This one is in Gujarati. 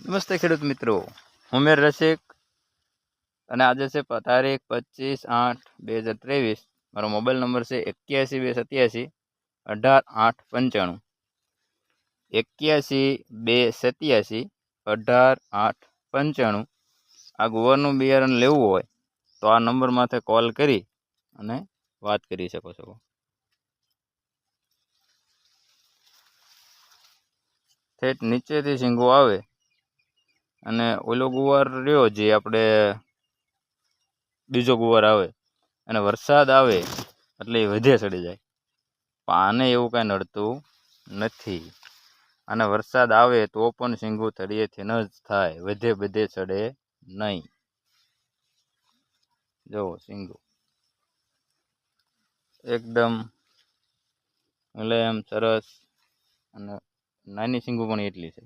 નમસ્તે ખેડૂત મિત્રો. હું મેર રસિક અને આજે છે તારીખ પચીસ આઠ બે હજાર ત્રેવીસ. મારો મોબાઈલ નંબર છે એક્યાસી બે સત્યાસી અઢાર આઠ પંચાણું. એક્યાસી બે સત્યાસી અઢાર આઠ પંચાણું. આ ગુવારનું બિયારણ લેવું હોય તો આ નંબર માથે કોલ કરી અને વાત કરી શકો છો. ઠેઠ નીચેથી શીંગો આવે. અને ઓલો ગુવાર રહ્યો જે આપણે બીજો ગુવાર આવે, અને વરસાદ આવે એટલે એ વધે ચડી જાય. પણ આને એવું કાંઈ નડતું નથી. અને વરસાદ આવે તો પણ શીંગું તળિયેથી ન જ થાય, વધે બધે ચડે નહીં. જુઓ શીંગું એકદમ એટલે એમ સરસ અને નાની શીંગું પણ એટલી છે.